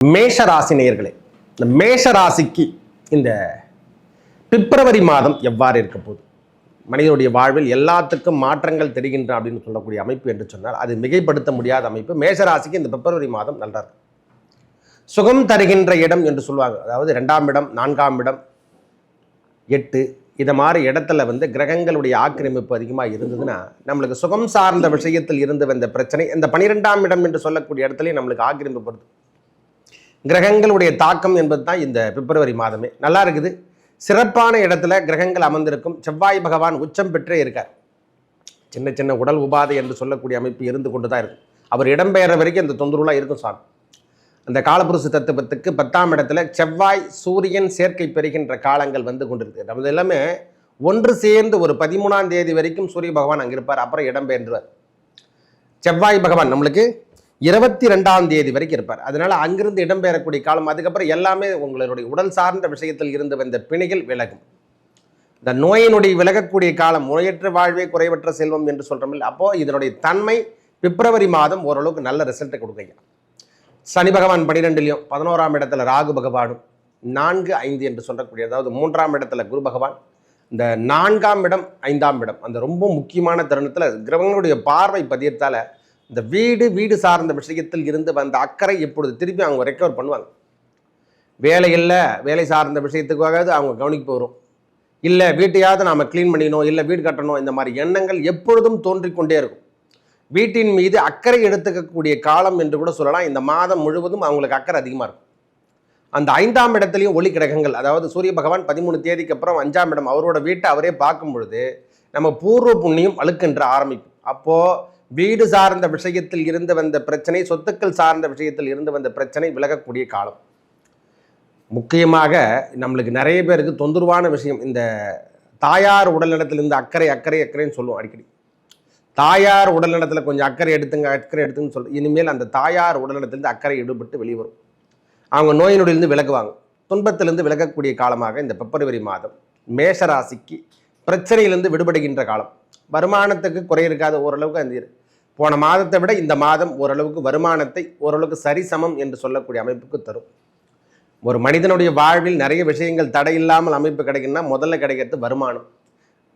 மேஷ ராசி நேயர்களே இந்த மேஷ ராசிக்கு இந்த பிப்ரவரி மாதம் எவ்வாறு இருக்க போகுது? மனிதனுடைய வாழ்வில் எல்லாத்துக்கும் மாற்றங்கள் தெரிகின்ற அப்படின்னு சொல்லக்கூடிய அமைப்பு என்று சொன்னால் அது மிகைப்படுத்த முடியாத அமைப்பு. மேஷராசிக்கு இந்த பிப்ரவரி மாதம் நல்லா இருக்கும் சுகம் தருகின்ற இடம் என்று சொல்லுவாங்க. அதாவது ரெண்டாம் இடம் நான்காம் இடம் எட்டு இதை மாதிரி இடத்துல வந்து கிரகங்களுடைய ஆக்கிரமிப்பு அதிகமாக இருந்ததுன்னா நம்மளுக்கு சுகம் சார்ந்த விஷயத்தில் இருந்து வந்த பிரச்சனை இந்த பனிரெண்டாம் இடம் என்று சொல்லக்கூடிய இடத்துலையும் நம்மளுக்கு ஆக்கிரமிப்பு வருது. கிரகங்களுடைய தாக்கம் என்பது தான் இந்த பிப்ரவரி மாதமே. நல்லா இருக்குது. சிறப்பான இடத்துல கிரகங்கள் அமர்ந்திருக்கும். செவ்வாய் பகவான் உச்சம் பெற்றே இருக்கார். சின்ன சின்ன உடல் உபாதை என்று சொல்லக்கூடிய அமைப்பு இருந்து கொண்டு தான் இருக்கும் அவர் இடம்பெயர்ற வரைக்கும் அந்த தொந்தரவுலாம் இருக்கும் சாமி. அந்த காலப்புருஷ தத்துவத்துக்கு பத்தாம் இடத்துல செவ்வாய் சூரியன் சேர்க்கை பெறுகின்ற காலங்கள் வந்து கொண்டிருக்கு நமது எல்லாமே ஒன்று சேர்ந்து ஒரு பதிமூணாம் தேதி வரைக்கும் சூரிய பகவான் அங்கே இருப்பார். அப்புறம் இடம்பெயர்ந்துருவார். செவ்வாய் பகவான் நம்மளுக்கு இருபத்தி ரெண்டாம் தேதி வரைக்கும் இருப்பார். அதனால அங்கிருந்து இடம்பெறக்கூடிய காலம் அதுக்கப்புறம் எல்லாமே உங்களுடைய உடல் சார்ந்த விஷயத்தில் இருந்து வந்த பிணைகள் விலகும். இந்த நோயினுடைய விலகக்கூடிய காலம் நோயற்ற வாழ்வே குறைவற்ற செல்வம் என்று சொல்கிறோமில்ல அப்போ இதனுடைய தன்மை பிப்ரவரி மாதம் ஓரளவுக்கு நல்ல ரிசல்ட்டை கொடுக்குங்க. சனி பகவான் பன்னிரெண்டுலையும் பதினோராம் இடத்துல ராகு பகவானும் நான்கு ஐந்து என்று சொல்லக்கூடிய அதாவது மூன்றாம் இடத்துல குரு பகவான் இந்த நான்காம் இடம் ஐந்தாம் இடம் அந்த ரொம்ப முக்கியமான தருணத்தில் கிரகங்களுடைய பார்வை பதியத்தால் இந்த வீடு வீடு சார்ந்த விஷயத்தில் இருந்து வந்த அக்கறை இப்பொழுது திருப்பி அவங்க ரெக்கவர் பண்ணுவாங்க. வேலை இல்லை வேலை சார்ந்த விஷயத்துக்காக அவங்க கவனிக்க போகிறோம் இல்லை வீட்டையாவது நாம் க்ளீன் பண்ணிடணும் இல்லை வீடு கட்டணும் இந்த மாதிரி எண்ணங்கள் எப்பொழுதும் தோன்றிக்கொண்டே இருக்கும். வீட்டின் மீது அக்கறை எடுத்துக்கக்கூடிய காலம் என்று கூட சொல்லலாம். இந்த மாதம் முழுவதும் அவங்களுக்கு அக்கறை அதிகமாக இருக்கும். அந்த ஐந்தாம் இடத்துலையும் ஒளி கிரகங்கள் அதாவது சூரிய பகவான் பதிமூணு தேதிக்கு அப்புறம் அஞ்சாம் இடம் அவரோட வீட்டை அவரே பார்க்கும் பொழுது நம்ம பூர்வ புண்ணியம் அழுக்கின்ற ஆரம்பிக்கும். அப்போது வீடு சார்ந்த விஷயத்தில் இருந்து வந்த பிரச்சனை சொத்துக்கள் சார்ந்த விஷயத்தில் இருந்து வந்த பிரச்சனை விலகக்கூடிய காலம். முக்கியமாக நம்மளுக்கு நிறைய பேருக்கு தொந்தரவான விஷயம் இந்த தாயார் உடல்நலத்திலிருந்து அக்கறை அக்கறை அக்கறைன்னு சொல்லுவோம் அடிக்கடி. தாயார் உடல்நலத்தில் கொஞ்சம் அக்கறை எடுத்துங்க அக்கறை எடுத்துன்னு சொல்ல இனிமேல் அந்த தாயார் உடல்நலத்திலிருந்து அக்கறை ஈடுபட்டு வெளிவரும். அவங்க நோய் நொடியிலிருந்து விலகுவாங்க. துன்பத்திலிருந்து விலகக்கூடிய காலமாக இந்த பிப்ரவரி மாதம். மேஷராசிக்கு பிரச்சனையிலிருந்து விடுபடுகின்ற காலம். வருமானத்துக்கு குறை இருக்காத ஓரளவுக்கு அந்த போன மாதத்தை விட இந்த மாதம் ஓரளவுக்கு வருமானத்தை ஓரளவுக்கு சரிசமம் என்று சொல்லக்கூடிய அமைப்புக்கு தரும். ஒரு மனிதனுடைய வாழ்வில் நிறைய விஷயங்கள் தடை இல்லாமல் அமைப்பு கிடைக்குன்னா முதல்ல கிடைக்கிறது வருமானம்.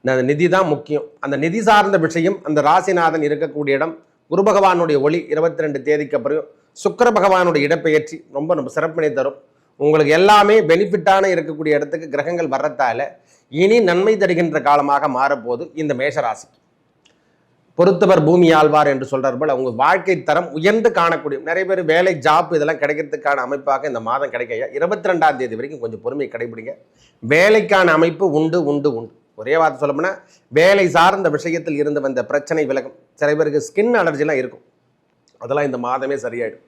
அந்த நிதி தான் முக்கியம். அந்த நிதி சார்ந்த விஷயம் அந்த ராசிநாதன் இருக்கக்கூடிய இடம் குரு பகவானுடைய ஒளி இருபத்தி ரெண்டு தேதிக்கு அப்புறம் சுக்கர பகவானுடைய இடப்பெயர்ச்சி ரொம்ப நம்ம சிறப்பினை தரும். உங்களுக்கு எல்லாமே பெனிஃபிட்டான இருக்கக்கூடிய இடத்துக்கு கிரகங்கள் வர்றதால இனி நன்மை தருகின்ற காலமாக மாறப்போது இந்த மேஷராசிக்கு பொறுத்தவர் பூமி ஆழ்வார் என்று சொல்றார் போல உங்க வாழ்க்கை தரம் உயர்ந்து காணக்கூடிய நிறைய பேர் வேலை ஜாப் இதெல்லாம் கிடைக்கிறதுக்கான அமைப்பாக இந்த மாதம் கிடைக்கையா இருபத்தி ரெண்டாம் தேதி வரைக்கும் கொஞ்சம் பொறுமையை கடைபிடிங்க. வேலைக்கான அமைப்பு உண்டு உண்டு உண்டு. ஒரே வார்த்தை சொல்லப்போனா வேலை சார்ந்த விஷயத்தில் இருந்து வந்த பிரச்சனை விலகும். சில பேருக்கு ஸ்கின் அலர்ஜிலாம் இருக்கும். அதெல்லாம் இந்த மாதமே சரியாயிடும்.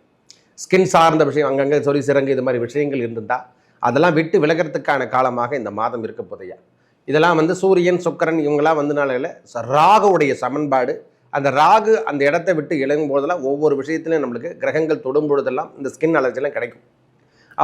ஸ்கின் சார்ந்த விஷயம் அங்கங்கே சொறி சிறங்கு இது மாதிரி விஷயங்கள் இருந்தால் அதெல்லாம் விட்டு விலகிறதுக்கான காலமாக இந்த மாதம் இருக்க போதையா இதெல்லாம் வந்து சூரியன் சுக்கரன் இவங்கெல்லாம் வந்தனால ராகுடைய ராகுவுடைய சமன்பாடு. அந்த ராகு அந்த இடத்தை விட்டு இழங்கும் போதெல்லாம் ஒவ்வொரு விஷயத்திலையும் நம்மளுக்கு கிரகங்கள் தொடும் பொழுதெல்லாம் இந்த ஸ்கின் அலர்ஜிலாம் கிடைக்கும்.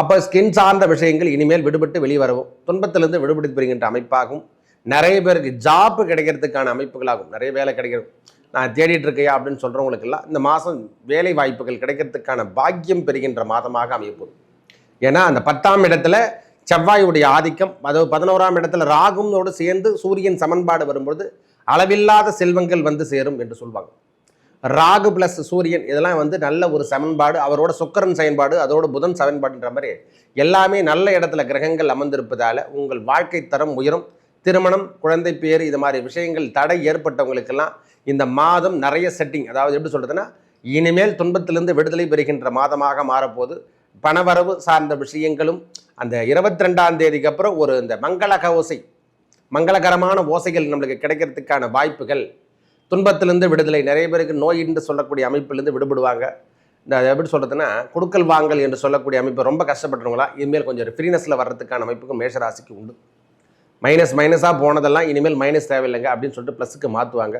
அப்போ ஸ்கின் சார்ந்த விஷயங்கள் இனிமேல் விடுபட்டு வெளிவரவும் துன்பத்திலிருந்து விடுபட்டு பெறுகின்ற அமைப்பாகும் நிறைய பேருக்கு ஜாப் கிடைக்கிறதுக்கான அமைப்புகளாகும் நிறைய வேலை கிடைக்கிறது. நான் தேடிட்டு இருக்கையா அப்படின்னு சொல்கிறவங்களுக்கெல்லாம் இந்த மாதம் வேலை வாய்ப்புகள் கிடைக்கிறதுக்கான பாக்கியம் பெறுகின்ற மாதமாக அமையப்போகுது ஏன்னா அந்த பத்தாம் இடத்துல செவ்வாயுடைய ஆதிக்கம் அதாவது பதினோராம் இடத்துல ராகுனோடு சேர்ந்து சூரியன் சமன்பாடு வரும்பொழுது அளவில்லாத செல்வங்கள் வந்து சேரும் என்று சொல்வாங்க. ராகு பிளஸ் சூரியன் இதெல்லாம் வந்து நல்ல ஒரு சமன்பாடு அவரோட சுக்கரன் செயன்பாடு அதோட புதன் சமன்பாடுன்ற மாதிரி எல்லாமே நல்ல இடத்துல கிரகங்கள் அமர்ந்திருப்பதால் உங்கள் வாழ்க்கை தரம் உயரும். திருமணம் குழந்தை பேர் இது மாதிரி விஷயங்கள் தடை ஏற்பட்டவங்களுக்கெல்லாம் இந்த மாதம் நிறைய செட்டிங் அதாவது எப்படி சொல்கிறதுன்னா இனிமேல் துன்பத்திலிருந்து விடுதலை பெறுகின்ற மாதமாக மாறப்போது பணவரவு சார்ந்த விஷயங்களும் அந்த இருபத்தி ரெண்டாம் தேதிக்கு அப்புறம் ஒரு இந்த மங்களக ஓசை மங்களகரமான ஓசைகள் நம்மளுக்கு கிடைக்கிறதுக்கான வாய்ப்புகள். துன்பத்திலிருந்து விடுதலை. நிறைய பேருக்கு நோய் என்று சொல்லக்கூடிய அமைப்பிலிருந்து விடுபடுவாங்க. இந்த எப்படி சொல்கிறதுன்னா கொடுக்கல் வாங்கல் என்று சொல்லக்கூடிய அமைப்பு ரொம்ப கஷ்டப்பட்டவங்களா இனிமேல் கொஞ்சம் ஃப்ரீனஸில் வர்றதுக்கான அமைப்புக்கு மேஷராசிக்கு உண்டு. மைனஸ் மைனஸாக போனதெல்லாம் இனிமேல் மைனஸ் தேவையில்லைங்க அப்படின்னு சொல்லிட்டு ப்ளஸுக்கு மாற்றுவாங்க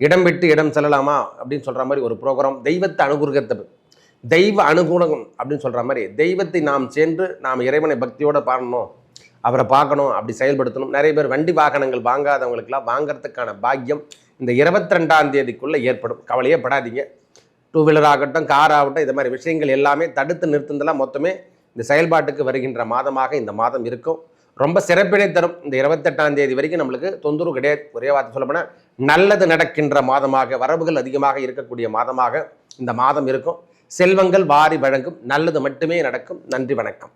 இடம் விட்டு இடம் செல்லலாமா அப்படின்னு சொல்கிற மாதிரி ஒரு ப்ரோக்ராம் தெய்வத்தை அனுகூலத்தை தெய்வ அனுகூலம் அப்படின்னு சொல்கிற மாதிரி தெய்வத்தை நாம் சென்று நாம் இறைவனை பக்தியோடு பாடணும் அவரை பார்க்கணும் அப்படி செயல்படுத்தணும். நிறைய பேர் வண்டி வாகனங்கள் வாங்காதவங்களுக்கெல்லாம் வாங்குறதுக்கான பாக்கியம் இந்த இருபத்தி ரெண்டாம் தேதிக்குள்ளே ஏற்படும். கவலையே படாதீங்க. டூ வீலர் ஆகட்டும் கார் ஆகட்டும் இது மாதிரி விஷயங்கள் எல்லாமே தடுத்து நிறுத்துந்தெல்லாம் மொத்தமே இந்த செயல்பாட்டுக்கு வருகின்ற மாதமாக இந்த மாதம் இருக்கும். ரொம்ப சிறப்பினை தரும். இந்த இருபத்தெட்டாம் தேதி வரைக்கும் நம்மளுக்கு தொந்தரவு கிடையாது. ஒரே வார்த்தை சொல்லப்போனால் நல்லது நடக்கின்ற மாதமாக வரவுகள் அதிகமாக இருக்கக்கூடிய மாதமாக இந்த மாதம் இருக்கும். செல்வங்கள் வாரி வழங்கும் நல்லது மட்டுமே நடக்கும். நன்றி வணக்கம்.